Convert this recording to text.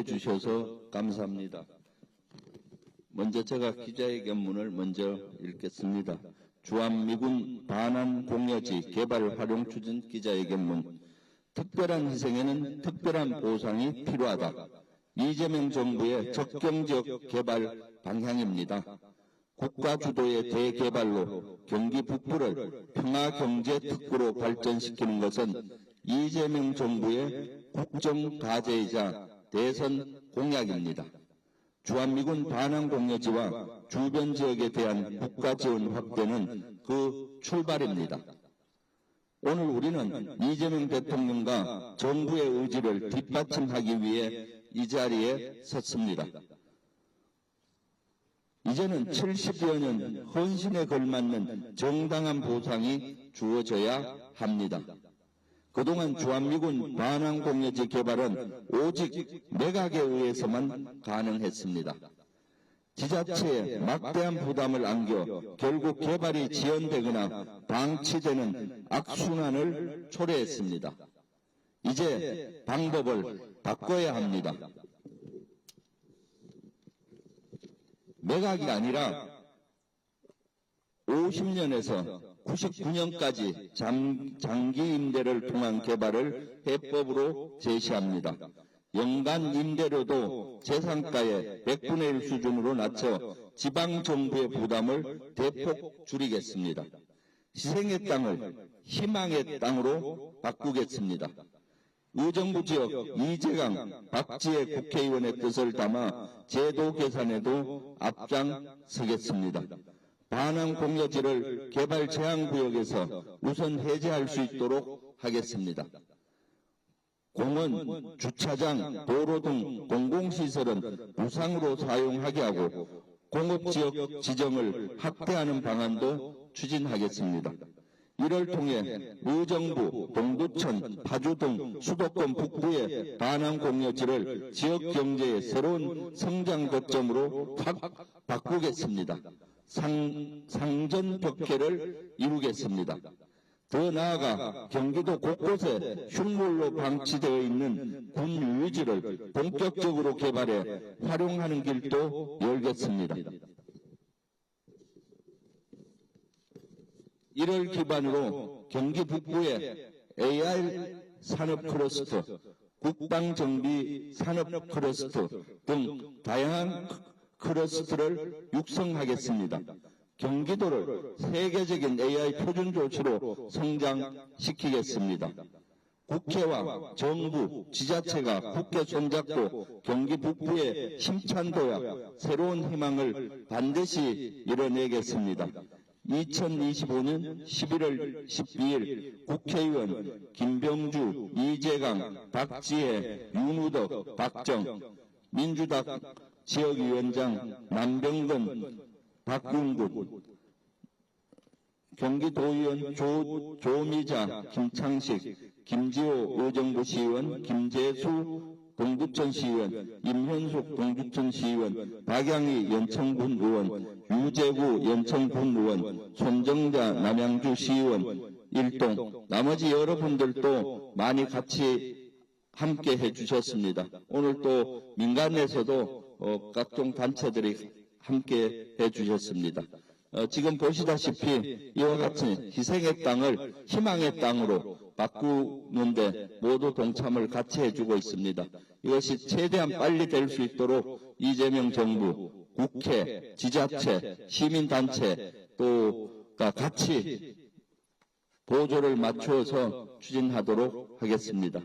함께 해주셔서 감사합니다. 먼저 제가 기자회견문을 먼저 읽겠습니다. 주한미군 반환 공여지 개발 활용 추진 기자회견문. 특별한 희생에는 특별한 보상이 필요하다. 이재명 정부의 적경지역 개발 방향입니다. 국가 주도의 대개발로 경기 북부를 평화 경제 특구로 발전시키는 것은 이재명 정부의 국정 과제이자 대선 공약입니다. 주한미군 반항 공여지와 주변 지역에 대한 국가 지원 확대는 그 출발입니다. 오늘 우리는 이재명 대통령과 정부의 의지를 뒷받침하기 위해 이 자리에 섰습니다. 이제는 70여 년 헌신에 걸맞는 정당한 보상이 주어져야 합니다. 그동안 주한미군 반항 공여지 개발은 오직 매각에 의해서만 가능했습니다. 지자체에 막대한 부담을 안겨 결국 개발이 지연되거나 방치되는 악순환을 초래했습니다. 이제 방법을 바꿔야 합니다. 매각이 아니라 50년에서 99년까지 장기 임대를 통한 개발을 해법으로 제시합니다. 연간 임대료도 재산가의 100분의 1 수준으로 낮춰 지방정부의 부담을 대폭 줄이겠습니다. 희생의 땅을 희망의 땅으로 바꾸겠습니다. 의정부 지역 이재강, 박지혜 국회의원의 뜻을 담아 제도 개선에도 앞장서겠습니다. 반항 공여지를 개발 제한 구역에서 우선 해제할 수 있도록 하겠습니다. 공원, 주차장, 도로 등 공공시설은 무상으로 사용하게 하고 공업지역 지정을 확대하는 방안도 추진하겠습니다. 이를 통해 의정부, 동두천, 파주 등 수도권 북부의 반항 공여지를 지역 경제의 새로운 성장 거점으로 확 바꾸겠습니다. 상, 상전벽해를 이루겠습니다. 더 나아가 경기도 곳곳에 흉물로 방치되어 있는 군 유지를 본격적으로 개발해 활용하는 길도 열겠습니다. 이를 기반으로 경기 북부의 AI 산업 클러스터, 국방정비 산업 클러스터 등 다양한 클러스터를 육성하겠습니다. 경기도를 세계적인 AI 표준 조치로 성장시키겠습니다. 국회와 정부, 지자체가 국회 손잡고 경기 북부의 심찬도와 새로운 희망을 반드시 이뤄내겠습니다. 2025년 11월 12일 국회의원 김병주, 이재강, 박지혜, 윤우덕, 박정, 민주당 지역위원장 남병건, 박윤국, 경기도의원 조, 조미자, 김창식, 김지호 의정부 시의원, 김재수 동두천 시의원, 임현숙 동두천 시의원, 박양희 연천군 의원, 유재구 연천군 의원, 손정자 남양주 시의원, 일동, 나머지 여러분들도 많이 같이 함께 해주셨습니다. 오늘 또 민간에서도 어, 각종 단체들이 함께 해주셨습니다. 어, 지금 보시다시피 이와 같이 희생의 땅을 희망의 땅으로 바꾸는데 모두 동참을 같이 해주고 있습니다. 이것이 최대한 빨리 될 수 있도록 이재명 정부, 국회, 지자체, 시민단체 또가 같이 보조를 맞추어서 추진하도록 하겠습니다.